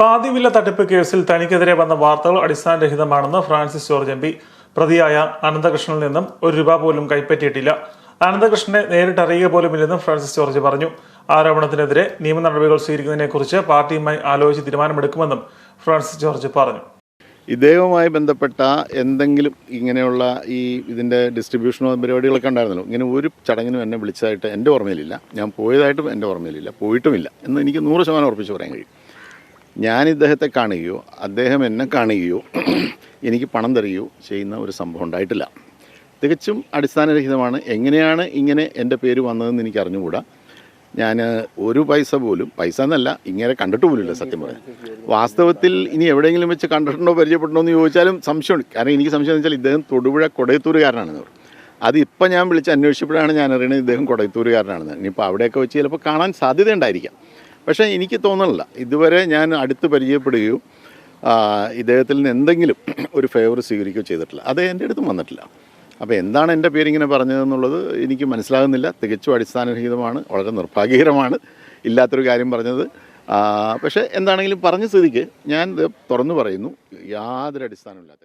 പാതിവില്ല തട്ടിപ്പ് കേസിൽ തനിക്കെതിരെ വന്ന വാർത്തകൾ അടിസ്ഥാനരഹിതമാണെന്ന് ഫ്രാൻസിസ് ജോർജ് എം പി. പ്രതിയായ അനന്തകൃഷ്ണനിൽ നിന്നും ഒരു രൂപ പോലും കൈപ്പറ്റിയിട്ടില്ല. അനന്തകൃഷ്ണനെ നേരിട്ട് അറിയുക പോലുമില്ലെന്നും ഫ്രാൻസിസ് ജോർജ് പറഞ്ഞു. ആരോപണത്തിനെതിരെ നിയമ നടപടികൾ സ്വീകരിക്കുന്നതിനെക്കുറിച്ച് പാർട്ടിയുമായി ആലോചിച്ച് തീരുമാനമെടുക്കുമെന്നും ഫ്രാൻസിസ് ജോർജ് പറഞ്ഞു. ഇദ്ദേഹവുമായി ബന്ധപ്പെട്ട എന്തെങ്കിലും ഇങ്ങനെയുള്ള ഈ ഇതിന്റെ ഡിസ്ട്രിബ്യൂഷനോ പരിപാടികളൊക്കെ ഉണ്ടായിരുന്നല്ലോ. ഇങ്ങനെ ഒരു ചടങ്ങിനും എന്നെ വിളിച്ചതായിട്ട് എന്റെ ഓർമ്മയിലില്ല. ഞാൻ പോയതായിട്ടും എന്റെ ഓർമ്മയിലില്ല. പോയിട്ടുമില്ല എന്ന് എനിക്ക് നൂറ് ശതമാനം ഉറപ്പിച്ച് പറയാൻ കഴിയും. ഞാൻ ഇദ്ദേഹത്തെ കാണുകയോ അദ്ദേഹം എന്നെ കാണുകയോ എനിക്ക് പണം തരികയോ ചെയ്യുന്ന ഒരു സംഭവം ഉണ്ടായിട്ടില്ല. തികച്ചും അടിസ്ഥാനരഹിതമാണ്. എങ്ങനെയാണ് ഇങ്ങനെ എന്റെ പേര് വന്നതെന്ന് എനിക്ക് അറിഞ്ഞുകൂടാ. ഞാൻ ഒരു പൈസ പോലും പൈസ എന്നല്ല ഇങ്ങനെ കണ്ടിട്ട് പോലുമില്ല സത്യം പറയാൻ വാസ്തവത്തിൽ ഇനി എവിടെയെങ്കിലും വെച്ച് കണ്ടിട്ടുണ്ടോ പരിചയപ്പെട്ടുണ്ടോ എന്ന് ചോദിച്ചാലും സംശയമുണ്ട്. കാരണം എനിക്ക് സംശയം എന്ന് വെച്ചാൽ ഇദ്ദേഹം തൊടുപുഴ കൊടയത്തൂരുകാരനാണെന്ന് പറഞ്ഞു അതിപ്പോൾ ഞാൻ വിളിച്ച് അന്വേഷിച്ചപ്പോഴാണ് ഞാൻ അറിയണത് ഇദ്ദേഹം കൊടയത്തൂരുകാരനാണെന്ന് ഇനിയിപ്പോൾ അവിടെയൊക്കെ വെച്ച് ചിലപ്പോൾ കാണാൻ സാധ്യതയുണ്ടായിരിക്കാം പക്ഷേ എനിക്ക് തോന്നണില്ല. ഇതുവരെ ഞാൻ അടുത്ത് പരിചയപ്പെടുകയോ ഇദ്ദേഹത്തിൽ നിന്ന് എന്തെങ്കിലും ഒരു ഫേവർ സ്വീകരിക്കുകയോ ചെയ്തിട്ടില്ല. അത് എന്റെ അടുത്തും വന്നിട്ടില്ല. അപ്പോൾ എന്താണ് എന്റെ പേരിങ്ങനെ പറഞ്ഞതെന്നുള്ളത് എനിക്ക് മനസ്സിലാകുന്നില്ല. തികച്ചും അടിസ്ഥാനരഹിതമാണ് വളരെ നിർഭാഗ്യകരമാണ് ഇല്ലാത്തൊരു കാര്യം പറഞ്ഞത്. പക്ഷേ എന്താണെങ്കിലും പറഞ്ഞ സ്ഥിതിക്ക് ഞാൻ തുറന്നു പറയുന്നു. യാതൊരു അടിസ്ഥാനമില്ലാത്ത